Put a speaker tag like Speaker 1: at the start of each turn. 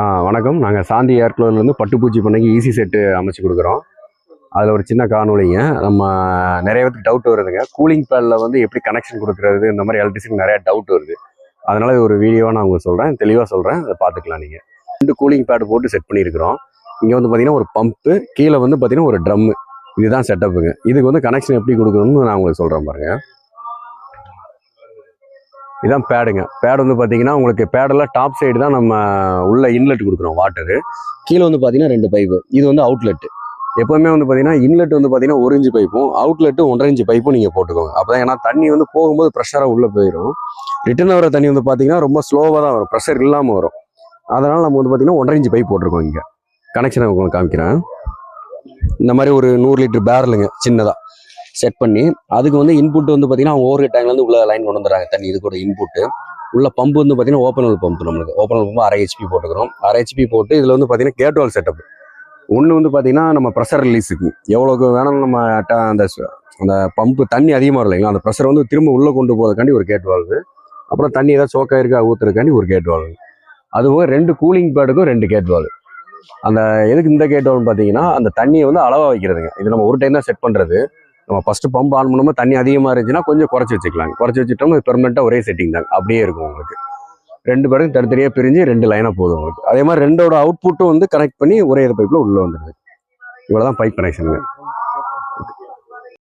Speaker 1: ஆ வணக்கம். நாங்கள் சாந்தி ஏர்க்ளோர்லேருந்து பட்டுப்பூச்சி பண்ணைக்கு ஈஸி செட்டு அமைச்சு கொடுக்குறோம். அதில் ஒரு சின்ன காணொலிங்க நம்ம நிறைய பேருக்கு டவுட் வருதுங்க. கூலிங் பேடில் வந்து எப்படி கனெக்ஷன் கொடுக்குறது இந்த மாதிரி எலக்ட்ரிசிட்டி நிறையா டவுட் வருது. அதனால் இது ஒரு வீடியோவாக நான் உங்களுக்கு சொல்கிறேன் தெளிவாக சொல்கிறேன் அதை பார்த்துக்கலாம் நீங்கள் ரெண்டு கூலிங் பேடு போட்டு செட் பண்ணியிருக்கிறோம். இங்கே வந்து பார்த்தீங்கன்னா ஒரு பம்ப்பு கீழே வந்து பார்த்தீங்கன்னா ஒரு ட்ரம்மு இதுதான் செட்டப்புங்க இதுக்கு வந்து கனெக்ஷன் எப்படி கொடுக்கணும்னு நான் உங்களுக்கு சொல்கிறேன் பாருங்கள் இதான் பேடுங்க பேட் வந்து பார்த்தீங்கன்னா உங்களுக்கு பேடெல்லாம் டாப் சைடு தான் நம்ம உள்ள இன்லெட் கொடுக்குறோம் வாட்டரு கீழே வந்து பார்த்தீங்கன்னா ரெண்டு பைப்பு இது வந்து அவுட்லெட்டு எப்போவுமே வந்து பார்த்தீங்கன்னா இன்லெட் வந்து பார்த்தீங்கன்னா ஒரு இன்ச்சு பைப்பும் அவுட்லெட்டு ஒன்றரை இன்ச்சு பைப்பும் நீங்கள் போட்டுக்கோங்க. அப்போ ஏன்னா தண்ணி வந்து போகும்போது ப்ரெஷராக உள்ளே போயிடும் ரிட்டர்ன் வர தண்ணி வந்து பார்த்தீங்கன்னா ரொம்ப ஸ்லோவாக தான் வரும். ப்ரெஷர் இல்லாமல் வரும். அதனால் நம்ம வந்து பார்த்தீங்கன்னா ஒன்றரை இன்ச்சு பைப் போட்டிருக்கோம் இங்கே. கனெக்ஷனை உங்களுக்கு காமிக்கிறேன். இந்த மாதிரி ஒரு நூறு லிட்டர் பேரலுங்க சின்னதாக செட் பண்ணி அதுக்கு வந்து இன்புட் வந்து பார்த்தீங்கன்னா அவங்க ஓவர் டேங்க்லேருந்து உள்ள லைன் கொண்டு வந்துடுறாங்க. தண்ணி இது கூட இன்புட்டு உள்ள பம்பு வந்து பார்த்தீங்கன்னா ஓப்பன் ஹோல் பம்ப் நம்மளுக்கு. ஓப்பன் பம்பு அரை ஹெச்பி போட்டுக்கிறோம். அரை ஹெச்பி போட்டு இதில் வந்து பார்த்தீங்கன்னா கேட் வால் செட்டப் ஒன்று வந்து பார்த்தீங்கன்னா நம்ம ப்ரெஷர் ரிலீஸுக்கு எவ்வளோக்கு வேணாலும் நம்ம அந்த அந்த பம்பு தண்ணி அதிகமாக இல்லைங்களா அந்த ப்ரெஷர் வந்து திரும்ப உள்ளே கொண்டு போகிறதுக்காண்டி ஒரு கேட் வால்வு அப்புறம் தண்ணி ஏதாவது சோக்காயிருக்கா ஊற்றுறதுக்காண்டி ஒரு கேட் வால்வு அதுபோக ரெண்டு கூலிங் பேடுக்கும் ரெண்டு கேட் வால்வு அந்த எதுக்கு இந்த கேட் வால்வு பார்த்தீங்கன்னா அந்த தண்ணியை வந்து அளவாக வைக்கிறதுங்க. இது நம்ம ஒரு டைம் தான் செட் பண்ணுறது நம்ம ஃபஸ்ட்டு பம்ப் ஆன் பண்ணும்போது தண்ணி அதிகமாக இருந்துச்சுன்னா கொஞ்சம் குறைச்சி வச்சுக்கலாங்க. குறைச்சி வச்சுட்டோம்னா பெர்மனெண்ட்டாக ஒரே செட்டிங் தாங்க. அப்படியே இருக்கும் உங்களுக்கு. ரெண்டு பேரும் தனித்தனியாக பிரிஞ்சு ரெண்டு லைனாக போதும் உங்களுக்கு. அதே மாதிரி ரெண்டோட அவுட்புட்டும் வந்து கனெக்ட் பண்ணி ஒரே பைப்பில் உள்ளே வந்துடுது இவ்வளோ தான் பைப் கனெக்ஷனுங்க